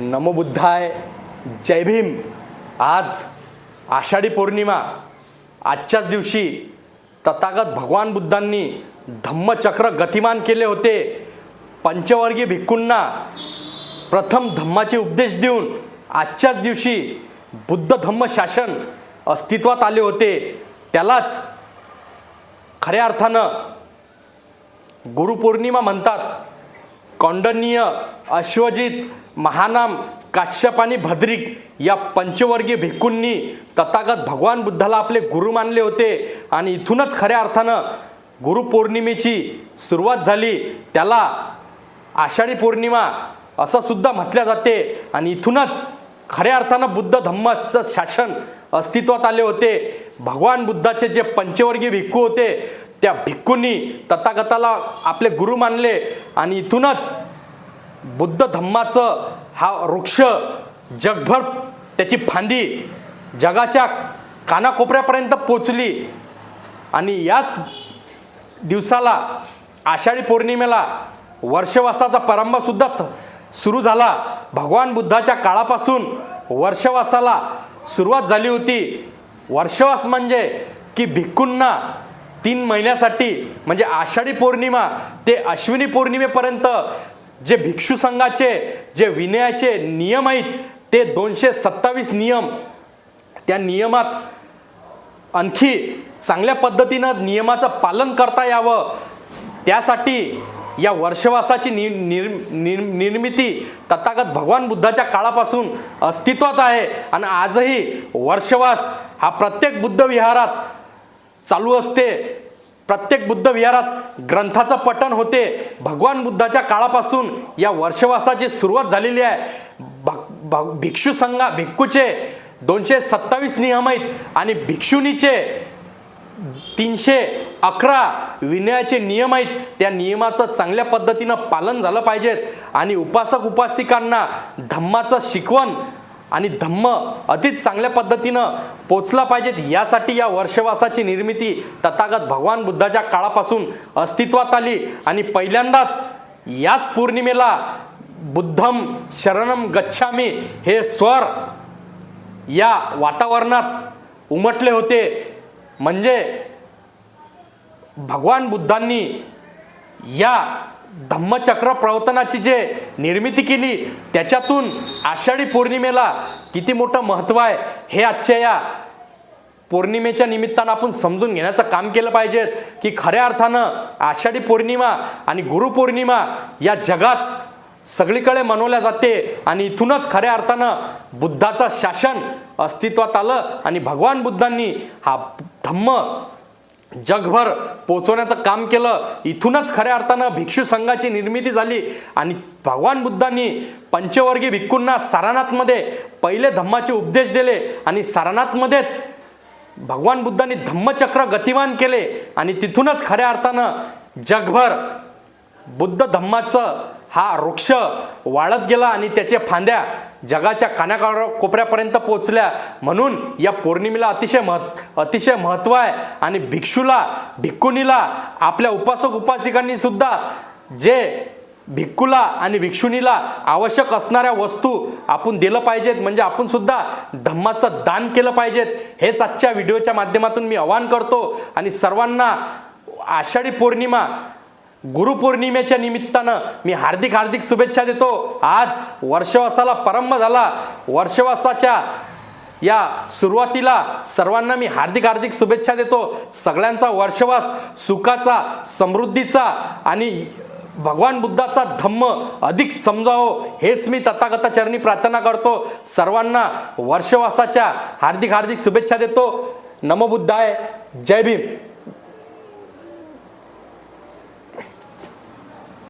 नमोबुद्धाय जय भीम. आज आषाढी पौर्णिमा आजच्याच दिवशी तथागत भगवान बुद्धांनी धम्मचक्र गतिमान केले होते. पंचवर्गीय भिक्खूंना प्रथम धम्माचे उपदेश देऊन आजच्याच दिवशी बुद्ध धम्म शासन अस्तित्वात आले होते. त्यालाच खऱ्या अर्थानं गुरुपौर्णिमा म्हणतात. कौंडन्य अश्वजित महानाम काश्यप आणि भद्रिक या पंचवर्गीय भिक्खूंनी तथागत भगवान बुद्धाला आपले गुरु मानले होते. आणि इथूनच खऱ्या अर्थानं गुरुपौर्णिमेची सुरुवात झाली. त्याला आषाढी पौर्णिमा असं सुद्धा म्हटल्या जाते. आणि इथूनच खऱ्या अर्थानं बुद्ध धम्माचं शासन अस्तित्वात आले होते. भगवान बुद्धाचे जे पंचवर्गीय भिक्खू होते त्या भिक्खूंनी तथागताला आपले गुरु मानले आणि इथूनच बुद्ध धम्माचं हा वृक्ष जगभर त्याची फांदी जगाच्या कानाकोपऱ्यापर्यंत पोचली. आणि याच दिवसाला आषाढी पौर्णिमेला वर्षवासाचा प्रारंभसुद्धाच सुरू झाला. भगवान बुद्धाच्या काळापासून वर्षवासाला सुरुवात झाली होती. वर्षवास म्हणजे की भिक्खूंना तीन महिन्यासाठी म्हणजे आषाढी पौर्णिमा ते अश्विनी पौर्णिमेपर्यंत जे भिक्षू संघाचे जे विनयाचे नियम आहेत ते दोनशे सत्तावीस नियम त्या नियमात आणखी चांगल्या पद्धतीनं नियमाचं पालन करता यावं. त्यासाठी या वर्षवासाची नि निर निर निर्मिती तथागत भगवान बुद्धाच्या काळापासून अस्तित्वात आहे. आणि आजही वर्षवास हा प्रत्येक बुद्ध विहारात चालू असते. प्रत्येक बुद्ध विहारात ग्रंथाचं पठण होते. भगवान बुद्धाच्या काळापासून या वर्षवासाची सुरुवात झालेली आहे. भग भग भिक्षू संघा भिक्खूचे दोनशे सत्तावीस नियम आहेत आणि भिक्षुनीचे तीनशे अकरा विनयाचे नियम आहेत. त्या नियमाचं चांगल्या पद्धतीनं पालन झालं पाहिजेत. आणि उपासक उपासिकांना धम्माचं शिकवण आणि धम्म अतिच चांगल्या पद्धतीनं पोचला पाहिजेत. यासाठी या वर्षवासाची निर्मिती तथागत भगवान बुद्धाच्या काळापासून अस्तित्वात आली. आणि पहिल्यांदाच याच पौर्णिमेला बुद्धम शरणम गच्छामी हे स्वर या वातावरणात उमटले होते. म्हणजे भगवान बुद्धांनी या धम्मचक्र प्रवर्तनाची जे निर्मिती केली त्याच्यातून आषाढी पौर्णिमेला किती मोठं महत्त्व आहे हे आजच्या या पौर्णिमेच्या निमित्तानं आपण समजून घेण्याचं काम केलं पाहिजेत की खऱ्या अर्थानं आषाढी पौर्णिमा आणि गुरुपौर्णिमा या जगात सगळीकडे मनवल्या जाते आणि इथूनच खऱ्या अर्थानं बुद्धाचं शासन अस्तित्वात आलं आणि भगवान बुद्धांनी हा धम्म जगभर पोचवण्याचं काम केलं. इथूनच खऱ्या अर्थानं भिक्षू संघाची निर्मिती झाली. आणि भगवान बुद्धांनी पंचवर्गीय भिक्खूंना सारनाथमध्ये पहिले धम्माचे उपदेश दिले आणि सारनाथमध्येच भगवान बुद्धांनी धम्मचक्र गतिमान केले. आणि तिथूनच खऱ्या अर्थानं जगभर बुद्ध धम्माचं हा वृक्ष वाढत गेला आणि त्याच्या फांद्या जगाच्या कान्या कोपऱ्यापर्यंत पोचल्या म्हणून या पौर्णिमेला अतिशय महत् अतिशय महत्त्व आहे. आणि भिक्षूला भिक्खुनीला आपल्या उपासक उपासिकांनी सुद्धा जे भिक्खूला आणि भिक्षुनीला आवश्यक असणाऱ्या वस्तू आपण दिलं पाहिजेत म्हणजे आपण सुद्धा धम्माचं दान केलं पाहिजेत हेच आजच्या व्हिडिओच्या माध्यमातून मी आवाहन करतो. आणि सर्वांना आषाढी पौर्णिमा गुरुपौर्णिमेच्या निमित्तानं मी हार्दिक हार्दिक शुभेच्छा देतो. आज वर्षवासाला प्रारंभ झाला. वर्षवासाच्या या सुरुवातीला सर्वांना मी हार्दिक हार्दिक शुभेच्छा देतो. सगळ्यांचा वर्षवास सुखाचा समृद्धीचा आणि भगवान बुद्धाचा धम्म अधिक समजावं हेच मी तथागताचरणी प्रार्थना करतो. सर्वांना वर्षवासाच्या हार्दिक हार्दिक शुभेच्छा देतो. नमबुद्धाय जय भीम.